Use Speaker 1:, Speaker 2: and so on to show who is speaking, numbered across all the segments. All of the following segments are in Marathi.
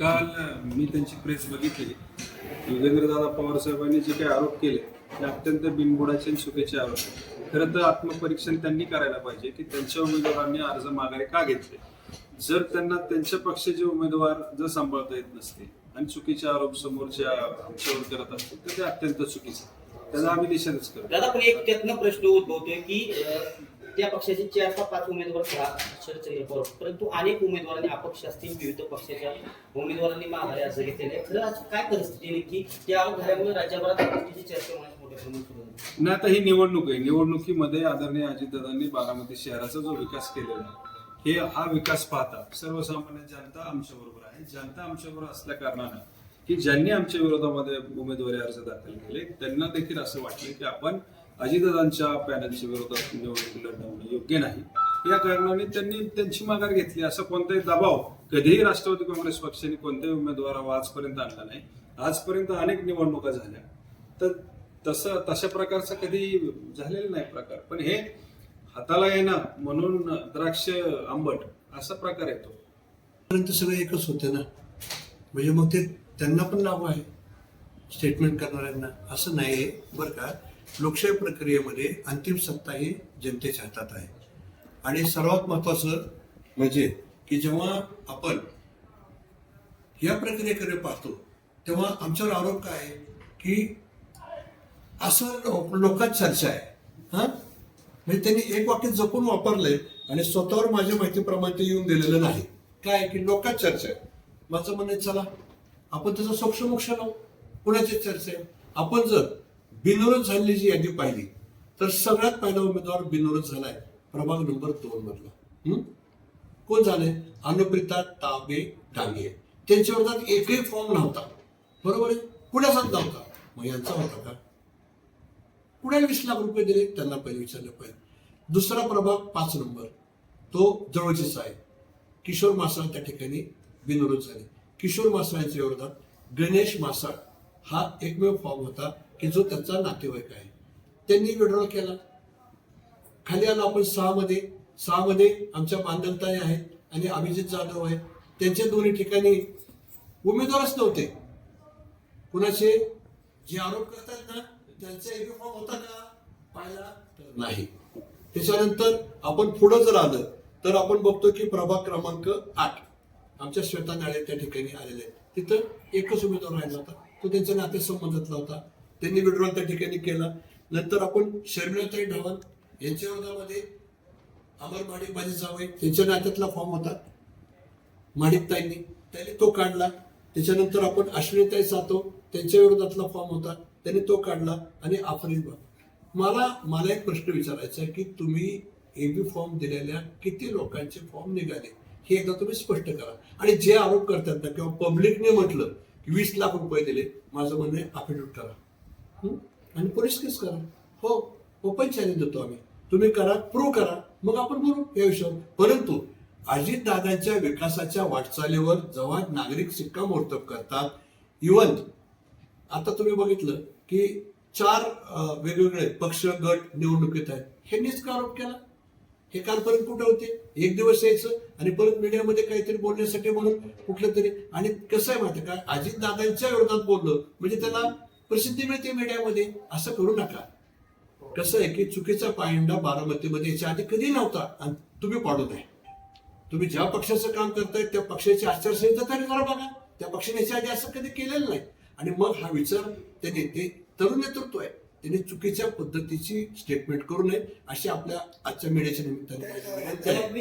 Speaker 1: काल मी त्यांची प्रेस बघितली. युजेंद्रदादा पवार साहेबांनी जे काही आरोप केले ते अत्यंत बिनबुडाचे आणि चुकीचे आरोप. खरं तर आत्मपरीक्षण त्यांनी करायला पाहिजे की त्यांच्या उमेदवारांनी अर्ज माघारी का घेतले? जर त्यांना त्यांच्या पक्षाचे उमेदवार जर सांभाळता येत नसतील आणि चुकीचे आरोप समोरच्या आमच्यावर करत असतील तर ते अत्यंत चुकीचे. त्याचा आम्ही निषेधच करतो
Speaker 2: दादा पण एक त्यातनं प्रश्न उद्भवतोय की त्या पक्षाचे चार का पाच उमेदवार सहा चर्चा आहे, परंतु अनेक उमेदवारांनी अपक्ष असतील विविध पक्षाच्या उमेदवारांनी माघारी अर्ज घेतलेले. खरं आज काय परिस्थिती आहे नेमकी त्या आरोप राज्यभरात या गोष्टीची चर्चा होण्यास मोठ्या प्रमाणात सुरू झाली.
Speaker 1: नाही आता ही निवडणूक आहे. निवडणुकीमध्ये आदरणीय अजितदादांनी बारामती शहराचा जो विकास केलेला आहे हे हा विकास पाहता सर्वसामान्य जनता आमच्या बरोबर आहे. जनता आमच्या बरोबर असल्या कारणानं की ज्यांनी आमच्या विरोधामध्ये उमेदवारी अर्ज दाखल केले त्यांना देखील असं वाटलं की आपण अजितदादांच्या पॅनलच्या विरोधात निवडणूक लढणं योग्य नाही. या कारणाने त्यांनी त्यांची माघार घेतली. असा कोणताही दबाव कधीही राष्ट्रवादी काँग्रेस पक्षाने कोणत्याही उमेदवारावर आजपर्यंत आणला नाही. आजपर्यंत अनेक निवडणुका झाल्या. तर तसं तशा प्रकारचा कधी झालेला नाही प्रकार. पण हे हाताला येणं म्हणून द्राक्ष आंबट असा प्रकार येतो.
Speaker 3: परंतु सगळं एकच होते ना. म्हणजे मग ते त्यांना पण लाभ आहे. स्टेटमेंट करणाऱ्यांना. असं नाही आहे बरं का? लोकशाही प्रक्रियेमध्ये अंतिम सत्ता ही जनतेच्या हातात आहे. आणि सर्वात महत्वाचं म्हणजे की जेव्हा आपण या प्रक्रियेकडे पाहतो तेव्हा आमच्यावर आरोप काय आहे? की असं लोकात चर्चा आहे. हा? म्हणजे त्यांनी एक वाक्य जपून वापरलंय आणि स्वतःवर माझ्या माहितीप्रमाणे ते येऊन दिलेलं नाही. काय की लोकात चर्चा आहे? माझं म्हणणं चला आपण त्याचा सोक्षमोक्ष लावू कुणाची चर्चा आहे? आपण जर बिनविरोध झालेली जी यादी पाहिली. तर सगळ्यात पहिला उमेदवार बिनविरोध झालाय. प्रभाग नंबर दोन मधला. कोण झाले अनुप्रिता ताबे डांगे. त्यांच्या विरोधात एकही फॉर्म नव्हता. बरोबर आहे? कुणाचाच नव्हता. मग यांचा होता का? कुणाला वीस लाख रुपये दिले त्यांना पहिले विचारलं पाहिजे. दुसरा प्रभाग पाच नंबर. तो जवळचीच आहे किशोर मासाळ त्या ठिकाणी बिनविरोध झाले. किशोर मासाळांच्या विरोधात गणेश मासाळ हा एकमेव फॉर्म होता. की जो त्यांचा नातेवाईक आहे त्यांनी विड्रॉल केला. खाली आलो आपण सहा मध्ये. सहा मध्ये आमच्या बांधवताई आहेत आणि अभिजित जाधव आहे त्यांच्या दोन्ही ठिकाणी उमेदवारच नव्हते. कुणाचे? जे आरोप करतात ना त्यांचा एक फॉर्म होता का? पाहिला तर नाही. त्याच्यानंतर आपण पुढं जर आलं तर आपण बघतो की प्रभाग क्रमांक आठ आमच्या श्वेता नाळे त्या ठिकाणी आलेले आहेत. तिथं एकच उमेदवार राहिला होता. तो त्यांच्या नातेसंबंधातला होता. त्यांनी विड्रॉल त्या ठिकाणी केला. नंतर आपण शर्मिलाताई ढवण यांच्या विरोधामध्ये अमर माडिक माझे जावई त्यांच्या नात्यातला फॉर्म होता. माडिकताईंनी त्यांनी तो काढला. त्याच्यानंतर आपण अश्विनीताई सातो त्यांच्या विरोधातला फॉर्म होता. त्यांनी तो काढला आणि आफरीन बाब मला मला एक प्रश्न विचारायचा आहे की तुम्ही एबी फॉर्म दिलेल्या किती लोकांचे फॉर्म निघाले? हे एकदा तुम्ही स्पष्ट करा. आणि जे आरोप करतात ना किंवा पब्लिकने म्हटलं की वीस लाख रुपये दिले माझं म्हणणं आहे अफिडेविट करा. आणि पोलीस केस करा. हो, हो ओपन चॅलेंज देतो आम्ही. तुम्ही करा प्रूव्ह करा. मग आपण बोलू या विषयावर परंतु अजितदादांच्या विकासाच्या वाटचालीवर जेव्हा नागरिक शिक्कामोर्तब करतात इवन आता तुम्ही बघितलं की चार वेगवेगळे पक्ष गट निवडणुकीत आहेत. ह्यांनीच का आरोप केला? हे कालपर्यंत कुठे होते? एक दिवस यायचं आणि परत मीडियामध्ये काहीतरी बोलण्यासाठी म्हणून कुठलं तरी. आणि कसं आहे माहिती का? अजितदादांच्या विरोधात बोललं म्हणजे त्याला प्रसिद्धी मिळते मीडियामध्ये असं करू नका. कसं आहे की चुकीचा पायंडा बारामतीमध्ये याच्या आधी कधी नव्हता आणि तुम्ही पाडू नये. तुम्ही ज्या पक्षाचं काम करताय त्या पक्षाची आचारसंहिता तरी जरा बघा. त्या पक्षाने याच्या आधी असं कधी केलेलं नाही. आणि मग हा विचार ते नेते तरुण नेतृत्व आहे. त्यांनी चुकीच्या पद्धतीची स्टेटमेंट करू नये अशी आपल्या आजच्या मीडियाच्या निमित्ताने
Speaker 2: त-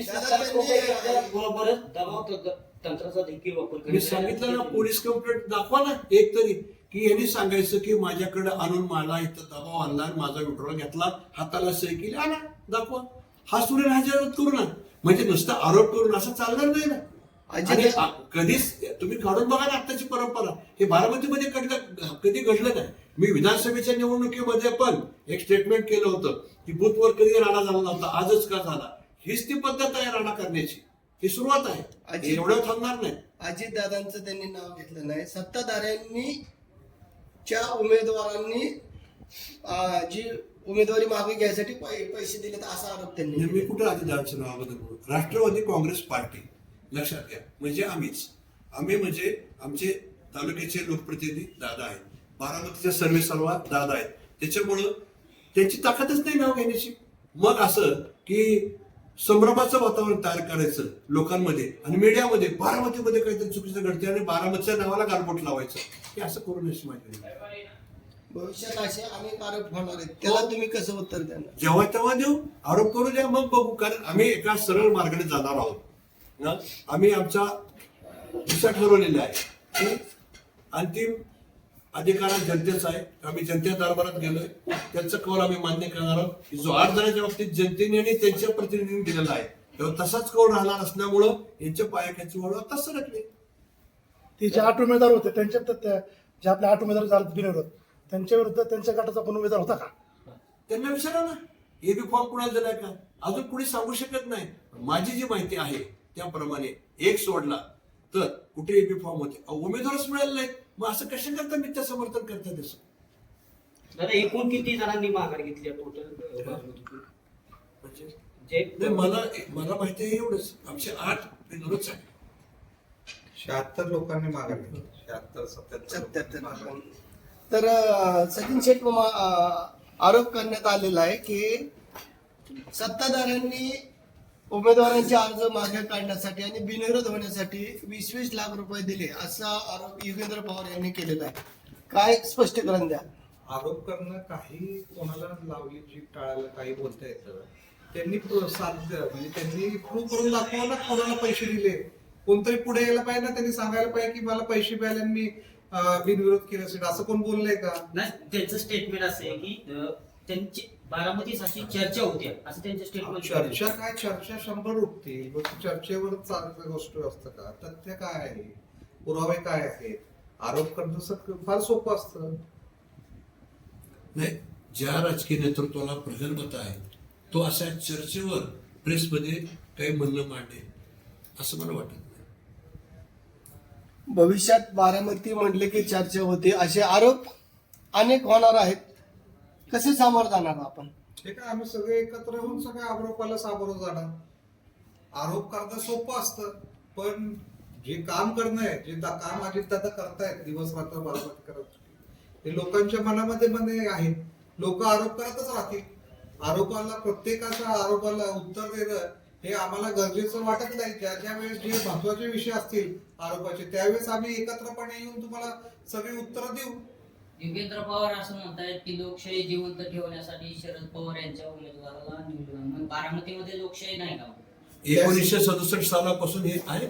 Speaker 3: मी सांगितलं ना. पोलीस कंप्लेंट दाखवा ना एक तरी. की यांनी सांगायचं की माझ्याकडे आणून मला इथं दबाव आणला आणि माझा विड्रॉल घेतला हाताला सही केली आणा दाखवा. हा सूर्य हजर करू ना म्हणजे नुसता आरोप करून असं चालणार नाही ना. आणि कधीच तुम्ही काढून बघा ना आत्ताची परंपरा. हे बारामतीमध्ये घडलं कधी घडलं नाही. मी विधानसभेच्या निवडणुकीमध्ये पण एक स्टेटमेंट केलं होतं की बूथवर कधी राडा झाला नव्हता आजच का झाला? हीच ती पद्धत आहे राडा करण्याची. ही सुरुवात आहे. एवढं थांबणार नाही.
Speaker 4: अजितदादांचं त्यांनी नाव घेतलं नाही. सत्ताधाऱ्यांनी च्या उमेदवारांनी जी उमेदवारी मागे घ्यायसाठी पै- पैसे दिले असा आरोप त्यांनी
Speaker 3: मी कुठं आधी दादाच्या नावाबद्दल बोलू राष्ट्रवादी काँग्रेस पार्टी. लक्षात घ्या. म्हणजे आम्हीच. आम्ही म्हणजे आमचे तालुक्याचे लोकप्रतिनिधी दादा आहेत. बारामतीचा सर्वे सर्वा दादा आहेत. त्याच्यामुळं त्यांची ताकदच नाही नाव घेण्याची. मग असं की संभ्रमाचं वातावरण तयार करायचं लोकांमध्ये आणि मीडियामध्ये बारामतीमध्ये काहीतरी चुकीचं घडते आणि बारामतीच्या नावाला गालबोट लावायचं. हे असं करू नये अशी माझी विनंती आहे.
Speaker 4: भविष्यात असे अनेक आरोप होणार आहेत. त्याला तुम्ही कसं उत्तर देणार?
Speaker 3: जेव्हा तेव्हा देऊ आरोप करू द्या मग बघू. कारण आम्ही एका सरळ मार्गाने जाणार आहोत? आम्ही आमचा दिशा ठरवलेला आहे. की अंतिम अधिकार जनतेचा आहे. आम्ही जनते दरबारात गेलोय. त्यांचं कौल आम्ही मान्य करणार आहोत. जो आठ जणांच्या बाबतीत जनतेने आणि त्यांच्या प्रतिनिधींनी दिलेला आहे तेव्हा तसाच कौल राहणार असल्यामुळं यांच्या पायाखाची वळवा तसं सरकले.
Speaker 5: ते जे आठ उमेदवार होते त्यांच्या जे आपले आठ उमेदवार झाले बिनविरोध. त्यांच्या विरुद्ध त्यांच्या गटाचा पण उमेदवार होता का?
Speaker 3: त्यांना विचारा ना. एबी फॉर्म कुणाला दिलाय का? अजून कुणी सांगू शकत नाही. माझी जी माहिती आहे त्याप्रमाणे एक सोडला तर कुठे एबी फॉर्म होते? उमेदवारच मिळाले नाहीत. मग असं कशा करता मिथ्या समर्थन करतात असं
Speaker 2: दादा एकूण किती जणांनी माघार घेतली टोटल
Speaker 3: म्हणजे?
Speaker 2: जे
Speaker 3: नाही, मला मला माहिती आहे एवढंच. आमचे आठ विनोदच आहे
Speaker 6: शहात्तर लोकांनी माघार घेतली. शहात्तर सत्याहत्तर
Speaker 4: सत्याहत्तर
Speaker 6: लोकांनी.
Speaker 4: तर अं, सचिन शेठ मामा, अं, आरोप करण्यात आलेला आहे की सत्ताधाऱ्यांनी उमेदवारांचे अर्ज मागे काढण्यासाठी आणि बिनविरोध होण्यासाठी वीस वीस लाख रुपये दिले असा आरोप युगेंद्र पवार यांनी केलेला आहे. काय स्पष्टीकरण द्या?
Speaker 6: आरोप करणं काही कोणाला लावली जी टाळायला काही बोलता येतं त्यांनी साध्य म्हणजे त्यांनी प्रूव्ह करून दाखवा ना कोणाला पैसे दिले. कोणतरी पुढे यायला पाहिजे ना त्यांनी सांगायला पाहिजे की मला पैसे मिळाले मी बिनविरोध केले असेल असं कोण बोललंय का?
Speaker 2: नाही त्यांचं स्टेटमेंट असं आहे की त्यांची बारामतीत अशी चर्चा होती असं त्यांचं स्टेटमेंट
Speaker 6: चर्चा काय? चर्चा शंभर उठतील मग चर्चेवर चालतं गोष्ट असतं का? तथ्य काय आहे? पुरावे काय आहेत? आरोप करणं फार सोपं असतं.
Speaker 3: नाही ज्या राजकीय नेतृत्वाला प्रगल्भता आहे तो अशा चर्चेवर प्रेसमध्ये काही म्हणणं मांडे असं मला वाटत नाही.
Speaker 4: भविष्यात बारामती म्हटले की चर्चा होते असे आरोप अनेक होणार आहेत. कसे सामोरं जाणार आपण?
Speaker 6: हे काय आम्ही सगळे एकत्र येऊन सगळ्या आरोपाला सामोरं जाणार. आरोप करणं सोपं असतं पण जे काम करणं आहे जे काम अजित दादा करतायत दिवस रात्र बरोबर करत ते लोकांच्या मनामध्ये मध्ये आहेत लोक आरोप करतच राहतील. आरोपाला प्रत्येकाच्या आरोपाला उत्तर देणं हे आम्हाला गरजेचं वाटत नाही. ज्या ज्या वेळेस जे महत्त्वाचे विषय असतील आरोपाचे त्यावेळेस आम्ही एकत्रपणे येऊन तुम्हाला सगळी उत्तरं देऊ.
Speaker 7: योगेंद्र पवार असं म्हणतायत की लोकशाही जिवंत ठेवण्यासाठी शरद पवार यांच्या उमेदवाराला निवडून मग बारामतीमध्ये लोकशाही नाही का?
Speaker 3: एकोणीसशे सदुसष्ट सालापासून हे आहे.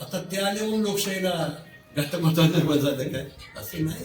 Speaker 3: आता त्या आले म्हणून लोकशाहीला घटमताने झालं काय? असं नाही.